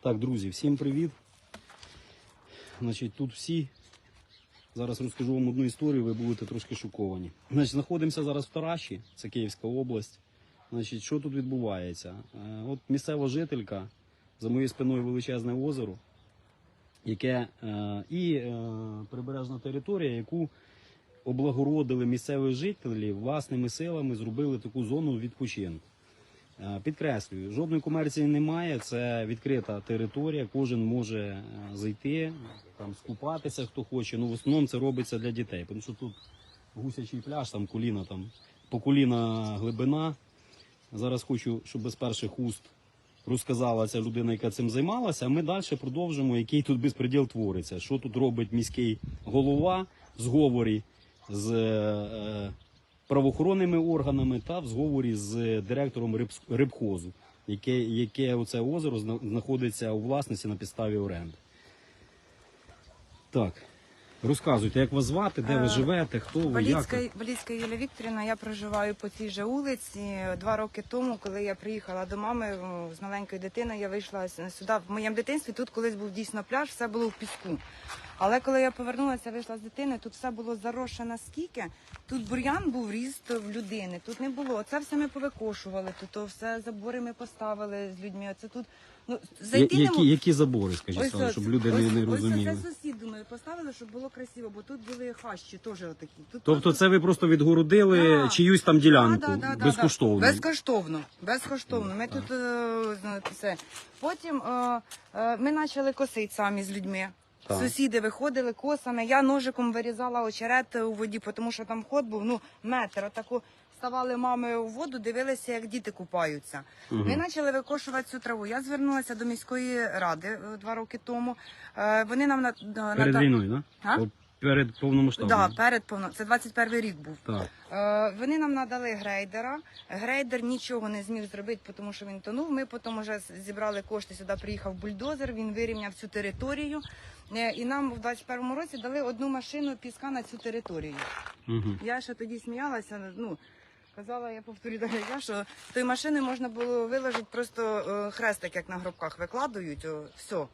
Так, друзі, всім привіт. Значить, тут всі. Зараз розкажу вам одну історію, ви будете трошки шоковані. Значить, знаходимося зараз в Тараші, це Київська область. Значить, що тут відбувається? Е, От місцева жителька, за моєю спиною величезне озеро, яке е, і е, прибережна територія, яку облагородили місцеві жителі власними силами, зробили таку зону відпочинку. Е, Підкреслюю, жодної комерції немає. Це відкрита територія. Кожен може е, зайти, там скупатися, хто хоче. Ну в основному це робиться для дітей, тому що тут гусячий пляж, там коліна, там по коліна глибина. Зараз хочу, щоб без перших уст розказала ця людина, яка цим займалася. А ми далі продовжимо, який тут безпреділ твориться. Що тут робить міський голова зговорі з е, правоохоронними органами та в зговорі з директором рибс- рибхозу, яке, яке оце озеро зна- знаходиться у власності на підставі оренди. Так, розказуйте, як вас звати, де ви Е, живете, хто ви, Валіцька, ви? Валіцька Юлія Вікторівна, я проживаю по цій же вулиці. Два роки тому, коли я приїхала до мами з маленькою дитиною, я вийшла сюди. В моєму дитинстві тут колись був дійсно пляж, все було в піску. Але коли я повернулася, вийшла з дитиною, тут все було заросше наскільки. Тут бур'ян був ріст в людини, тут не було. Це все ми повикошували, тут то все забори ми поставили з людьми. Оце тут ну Я- зайти не які, мо- які забори, скажіть, Ось щоб люди не, не розуміли. Ось це сусіду ми поставили, щоб було красиво, бо тут були хащі, теж отакі. Тут Тобто це ви просто відгородили Да. чиюсь там ділянку Да, да, да, да, безкоштовно. Да. Безкоштовно. Безкоштовно. Ми тут е, знаєте, все. Потім е, е, ми почали косити самі з людьми. Так. Сусіди виходили косами. Я ножиком вирізала очерет у воді, тому що там ход був ну, метр. Отаку ставали мами у воду, дивилися, як діти купаються. Ми почали викошувати цю траву. Я звернулася до міської ради е, два роки тому. Е, Вони нам на, на Перед війною, да? А? Перед повномасштабною. Да, перед повно. Це 21 рік був. Так. Е, Вони нам надали грейдера. Грейдер нічого не зміг зробити, тому що він тонув. Ми потім вже зібрали кошти. Сюди приїхав бульдозер. Він вирівняв цю територію. Е, І нам в 21-му році дали одну машину піска на цю територію. Угу. Я ще тоді сміялася. Ну казала, я повторю далі, я що тої машини можна було виложити просто е, хрестик, як на гробках викладають. О, все.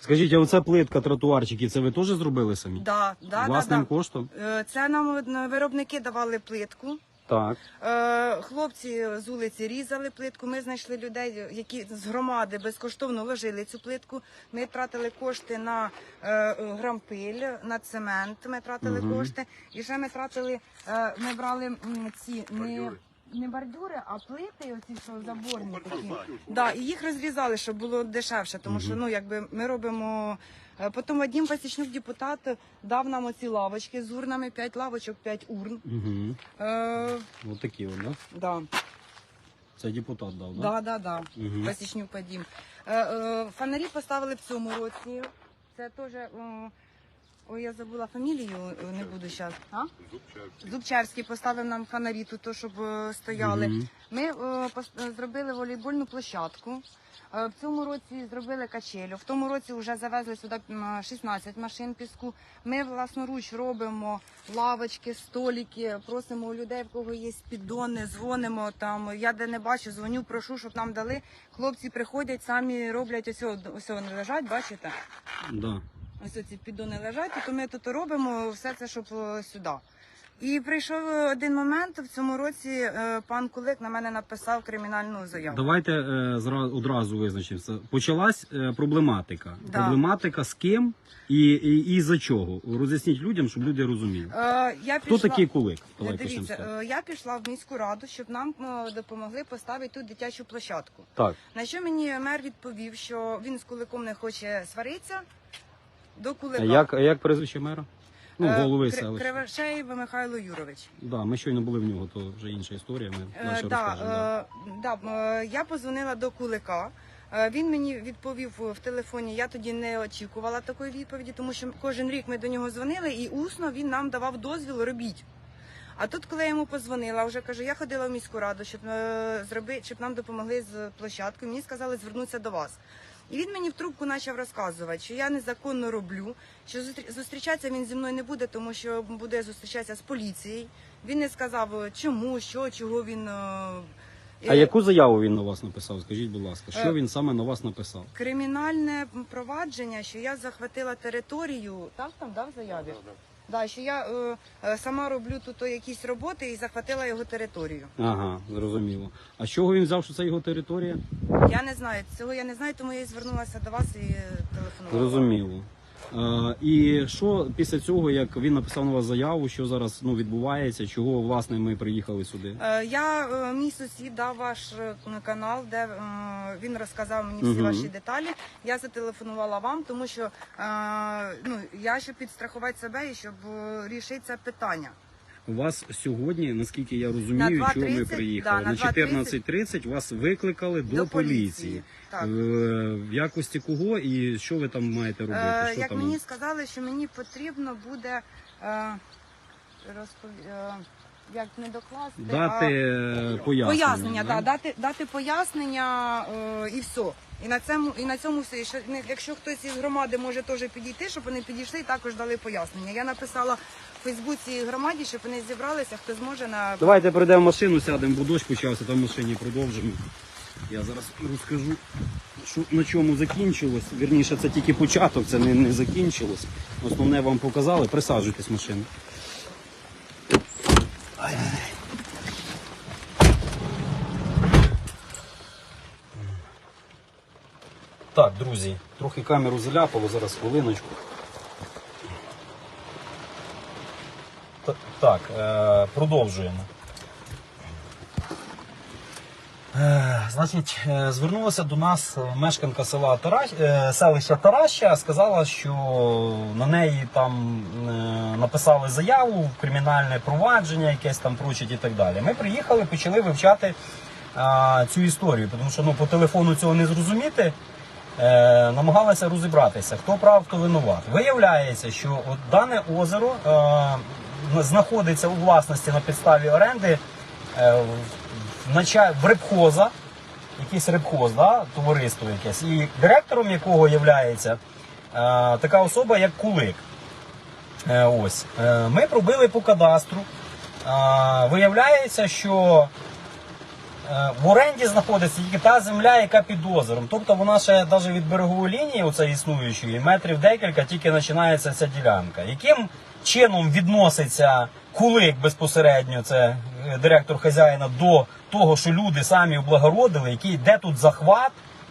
Скажіть, а оця плитка тротуарчиків, це ви теж зробили самі? Да, да, Власним да, коштом? да. Е, Це нам е, виробники давали плитку. Так. Е, Хлопці з вулиці різали плитку. Ми знайшли людей, які з громади безкоштовно ложили цю плитку. Ми тратили кошти на е, грампиль, на цемент. Ми тратили кошти. І ще ми тратили, е, ми брали м, ці не. Не бордюри, а плити, оці що заборні такі. Да, і їх розрізали, щоб було дешевше, тому що ну якби ми робимо. Е, Потім Вадим Пасічнюк, депутат, дав нам оці лавочки з урнами, 5 лавочок, 5 урн. Угу. Е, Ось такі, от, да? да. Це депутат дав, да? Да, да, да. Мгм. Пасічнюк Вадим. Е, е, фонарі поставили в цьому році. Це теж. е, Ой, я забула фамілію, е, не буду зараз. А? Зубчарський поставив нам фонарі тут, то, щоб е, стояли. Мгм. Ми е, пос- е, зробили волейбольну площадку. Е, В цьому році зробили качелю. В тому році вже завезли сюди м, 16 машин піску. Ми власноруч робимо лавочки, столики, просимо у людей, в кого є піддони, дзвонимо там. Я де не бачу, дзвоню, прошу, щоб нам дали. Хлопці приходять, самі роблять ось, ось лежать, бачите? Да. Ось ці піддони лежать, то ми тут робимо все це, щоб е, сюди. І прийшов один момент в цьому році. е, Пан Кулик на мене написав кримінальну заяву. Давайте е, зра- одразу визначимося. Почалась е, проблематика. Да. Проблематика з ким і, і, і за чого? Роз'ясніть людям, щоб люди розуміли. Е, я Хто пішла... такий кулик? Давай Дивіться, е, я пішла в міську раду, щоб нам е, допомогли поставити тут дитячу площадку. Так. На що мені мер відповів, що він з куликом не хоче сваритися. До А як, а як прізвище мера? Ну, Е, голови Кри- селища. Кривошеєв Михайло Юрович. Да, ми щойно були в нього, то вже інша історія. Ми Е, далі да, розкажемо. да. е, да, е, я позвонила до кулика. Е, Він мені відповів в телефоні. Я тоді не очікувала такої відповіді, тому що кожен рік ми до нього дзвонили, і усно він нам давав дозвіл робіть. А тут, коли я йому позвонила, вже кажу, я ходила в міську раду, щоб е, зроби, щоб нам допомогли з площадкою. Мені сказали звернутися до вас. І він мені в трубку почав розказувати, що я незаконно роблю, що зустрі- зустрічатися він зі мною не буде, тому що буде зустрічатися з поліцією. Він не сказав, чому, що, чого він е, А Е, яку заяву він на вас написав? Скажіть, будь ласка, що Е, він саме на вас написав? Кримінальне провадження, що я захватила територію, так там да, в заяві? Да, що я е, е, сама роблю тут якісь роботи і захватила його територію. Ага, зрозуміло. А з чого він взяв, що це його територія? Я не знаю, цього я не знаю, тому я і звернулася до вас і телефонувала. Зрозуміло. Е, і що після цього, як він написав на вас заяву, що зараз ну, відбувається, чого власне ми приїхали сюди? Е, Я е, мій сусід дав ваш канал, де він розказав мені всі угу. ваші деталі. Я зателефонувала вам, тому що ну я щоб підстрахувати себе і щоб рішити це питання. У вас сьогодні, наскільки я розумію, На чого ми приїхали, да, на на 14.30 вас викликали до, До поліції. так. Е, В якості кого і що ви там маєте робити? Е, що як там? мені сказали, що мені потрібно буде е, розпов- е, як не докласти, Дати а е, пояснення. пояснення, да? да, дати, дати пояснення е, і все. І на цьому, і на цьому все. І що, не- якщо хтось із громади може теж підійти, щоб вони підійшли і також дали пояснення. Я написала Фейсбуці громаді, щоб вони зібралися, хто зможе на Давайте прийдемо в машину, сядемо, бо дощ почався, там в машині продовжимо. Я зараз розкажу, що на чому закінчилось. Вірніше, це тільки початок, це не, не закінчилось. Основне вам показали. Присаджуйтесь в машину. Так, друзі, трохи камеру заляпало, зараз хвилиночку. Так, е, продовжуємо. Е, Значить, е, звернулася до нас мешканка села Таращ, селища Тараща, сказала, що на неї там написали заяву кримінальне провадження, якесь там прочить і так далі. Ми приїхали, почали вивчати цю історію, тому що ну, по телефону цього не зрозуміти. Намагалися розібратися, хто прав, хто винуват. Виявляється, що от дане озеро знаходиться у власності на підставі оренди е, в, рибхоза, якийсь рибхоз, да, товариство якесь, і директором якого є е, така особа, як Кулик. Е, ось. Ми пробили по кадастру. Виявляється, що в оренді знаходиться тільки та земля, яка під озером. Тобто вона ще навіть від берегової лінії, оце існуючої, метрів декілька, тільки починається ця ділянка. Яким чином відноситься кулик безпосередньо, це е, директор хазяїна, до того, що люди самі облагородили, який де тут захват,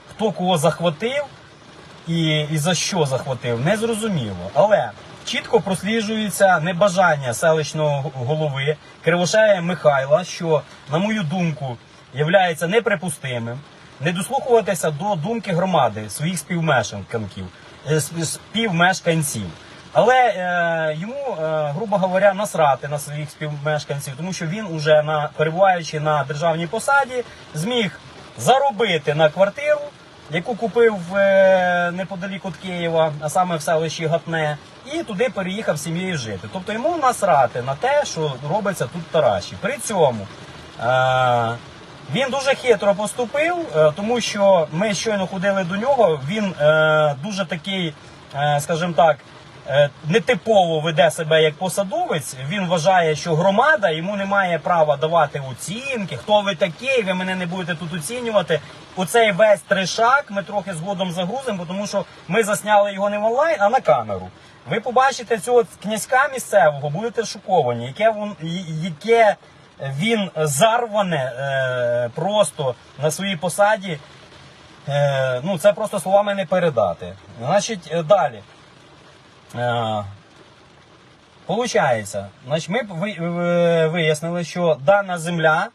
хто кого захватив і, і за що захватив, не зрозуміло. Але чітко просліджується небажання селищного голови Кривошея Михайла, що, на мою думку, є неприпустимим, не дослухуватися до думки громади, своїх е, співмешканців. Але е, йому, е, грубо говоря, насрати на своїх співмешканців, тому що він уже на перебуваючи на державній посаді, зміг заробити на квартиру, яку купив е, неподалік від Києва, а саме в селищі Гатне, і туди переїхав сім'єю жити. Тобто йому насрати на те, що робиться тут в Тараші. При цьому е, він дуже хитро поступив, е, тому що ми щойно ходили до нього. Він е, дуже такий, е, скажімо так. Е, Нетипово веде себе як посадовець. Він вважає, що громада йому не має права давати оцінки. Хто ви такий? Ви мене не будете тут оцінювати. Оцей весь трешак ми трохи згодом загрузимо, тому що ми засняли його не в онлайн, а на камеру. Ви побачите цього князька місцевого, будете шоковані, яке він, яке він зарване е, просто на своїй посаді. Е, ну, це просто словами не передати. Значить, е, далі. Получається, значить, ми ви- ви- вияснили, що дана земля,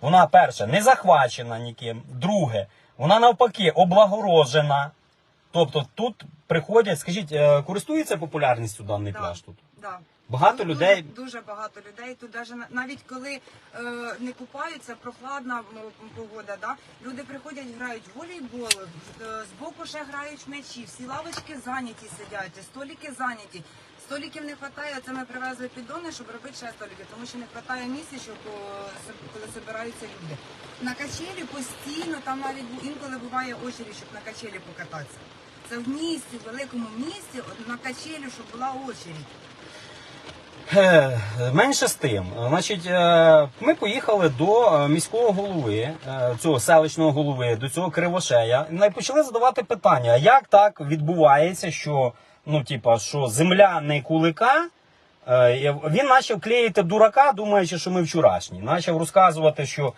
вона перше, не захвачена ніким. Друге, вона навпаки облагорожена. Тобто тут приходять, скажіть, е, користується популярністю даний Да. пляж тут? Да. Багато Тут людей. дуже, дуже багато людей. Тут даже на- навіть коли е, не купаються, прохладна м, погода. Да? Люди приходять, грають в волейбол, е, збоку ще грають в м'ячі, всі лавочки зайняті сидять, столики зайняті. Столиків не вистачає, це ми привезли піддони, щоб робити ще столики, тому що не вистачає місця, щоб соб- коли збираються люди. На качелі постійно, там навіть бу- інколи буває очередь, щоб на качелі покататися. Це в місті, в великому місті, от на качелі, щоб була очередь. Е, Менше з тим. Значить, е, ми поїхали до е, міського голови, цього селищного голови, до цього кривошея, і почали задавати питання: як так відбувається, що ну, типа, що земля не кулика? Він почав клеїти дурака, думаючи, що ми вчорашні. Почав розказувати, що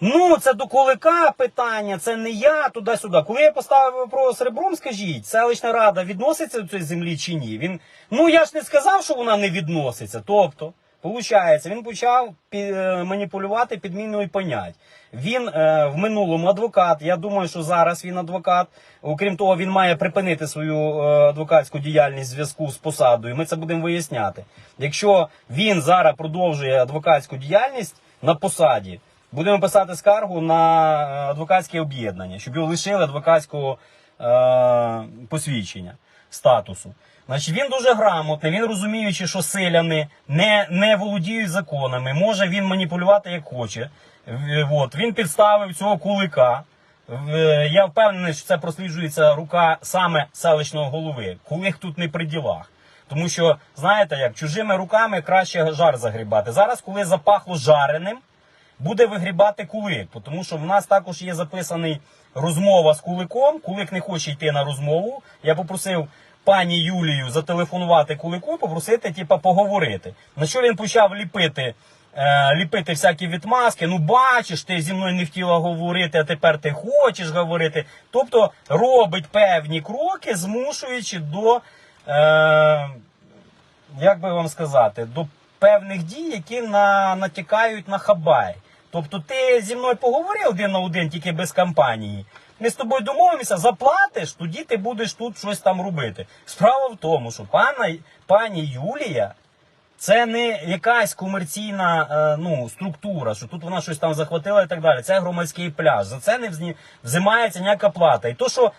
ну це до кулика питання, це не я туди-сюди. Коли я поставив вопрос ребром, скажіть, селищна рада відноситься до цієї землі чи ні? Він ну я ж не сказав, що вона не відноситься. Тобто, Получається, він почав е, маніпулювати підміною понять. Він е, в минулому адвокат. Я думаю, що зараз він адвокат. Окрім того, він має припинити свою е, адвокатську діяльність в зв'язку з посадою. Ми це будемо виясняти. Якщо він зараз продовжує адвокатську діяльність на посаді, будемо писати скаргу на е, адвокатське об'єднання, щоб його лишили адвокатського е, посвідчення статусу. Значить, він дуже грамотний, він розуміючи, що селяни не, не володіють законами, може він маніпулювати як хоче. От, він підставив цього кулика. Я впевнений, що це просліджується рука саме селищного голови. Кулик тут не при ділах. Тому що, знаєте, як чужими руками краще жар загрібати. Зараз, коли запахло жареним, буде вигрібати кулик, тому що в нас також є записаний розмова з куликом. Кулик не хоче йти на розмову. Я попросив пані Юлію зателефонувати кулику, попросити, типа, поговорити. На що він почав ліпити? е, Ліпити всякі відмазки, ну бачиш, ти зі мною не хотіла говорити, а тепер ти хочеш говорити. Тобто робить певні кроки, змушуючи до, е, як би вам сказати, до певних дій, які на, натякають на хабай. Тобто ти зі мною поговорив один на один, тільки без кампанії. Ми з тобою домовимося, заплатиш, тоді ти будеш тут щось там робити. Справа в тому, що пана, пані Юлія це не якась комерційна е, ну, структура, що тут вона щось там захватила і так далі. Це громадський пляж. За це не взимається ніяка плата. І то, що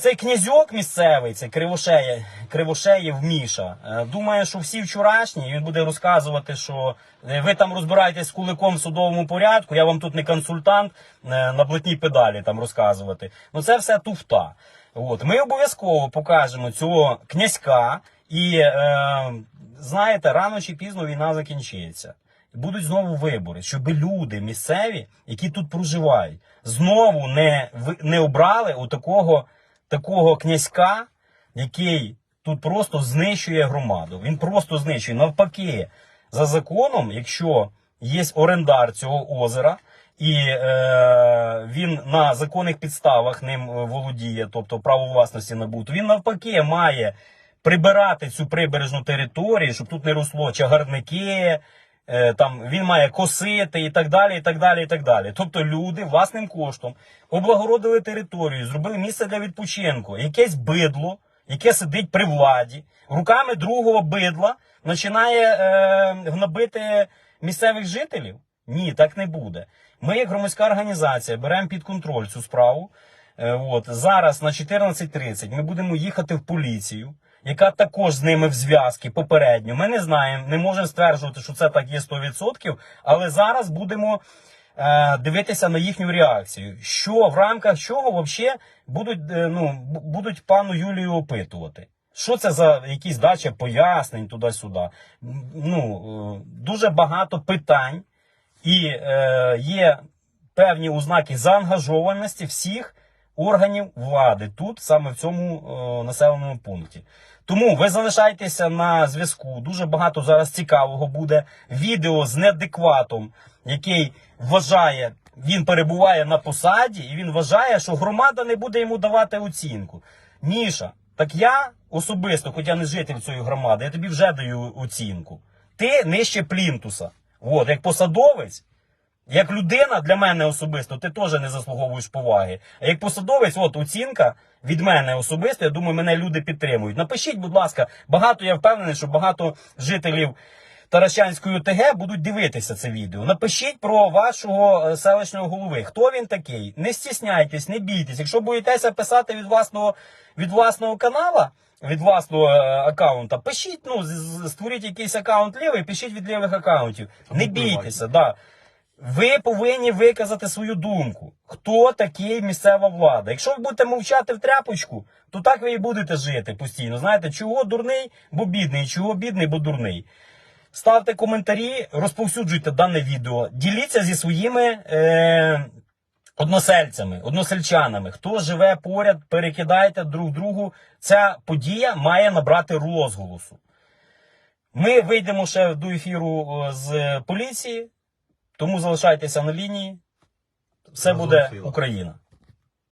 Цей князьок місцевий, цей Кривошеє, Кривошеєв Міша, е, думає, що всі вчорашні, він буде розказувати, що е, ви там розбираєтесь з куликом в судовому порядку, я вам тут не консультант е, на блатній педалі там розказувати. Ну це все туфта. От. Ми обов'язково покажемо цього князька, і е, знаєте, рано чи пізно війна закінчиться. Будуть знову вибори, щоб люди місцеві, які тут проживають, знову не, не обрали у такого, такого князька, який тут просто знищує громаду. Він просто знищує. Навпаки, за законом, якщо є орендар цього озера, і е, він на законних підставах ним е, володіє, тобто право власності набув, то він навпаки має прибирати цю прибережну територію, щоб тут не росло чагарники, там він має косити і так далі, і так далі, і так далі. Тобто люди власним коштом облагородили територію, зробили місце для відпочинку, якесь бидло, яке сидить при владі, руками другого бидла починає е, гнобити місцевих жителів. Ні, так не буде. Ми, як громадська організація, беремо під контроль цю справу. Е, От зараз на 14.30 ми будемо їхати в поліцію, яка також з ними в зв'язки попередньо. Ми не знаємо, не можемо стверджувати, що це так є 100%, але зараз будемо е, дивитися на їхню реакцію. Що в рамках чого взагалі будуть, е, ну, будуть пану Юлію опитувати. Що це за якісь дача пояснень туди-сюди? Ну, е, дуже багато питань і е, є певні ознаки заангажованості всіх органів влади тут, саме в цьому е, населеному пункті. Тому ви залишайтеся на зв'язку. Дуже багато зараз цікавого буде. Відео з неадекватом, який вважає, він перебуває на посаді, і він вважає, що громада не буде йому давати оцінку. Міша, так я особисто, хоча не житель цієї громади, я тобі вже даю оцінку. Ти нижче плінтуса. От, як посадовець, як людина для мене особисто, ти теж не заслуговуєш поваги. А як посадовець, от оцінка від мене особисто, я думаю, мене люди підтримують. Напишіть, будь ласка, багато я впевнений, що багато жителів Таращанської ОТГ будуть дивитися це відео. Напишіть про вашого е, селищного голови. Хто він такий? Не стісняйтесь, не бійтесь. Якщо боїтеся писати від власного, від власного канала, від власного е, аккаунта, пишіть, ну, створіть якийсь аккаунт лівий, пишіть від лівих аккаунтів. Не бійтеся, да. Ви повинні виказати свою думку. Хто такий місцева влада? Якщо ви будете мовчати в тряпочку, то так ви і будете жити постійно. Знаєте, чого дурний, бо бідний, чого бідний, бо дурний. Ставте коментарі, розповсюджуйте дане відео, діліться зі своїми е, односельцями, односельчанами. Хто живе поряд, перекидайте друг другу. Ця подія має набрати розголосу. Ми вийдемо ще до ефіру е, з поліції, тому залишайтеся на лінії. Все буде. Україна.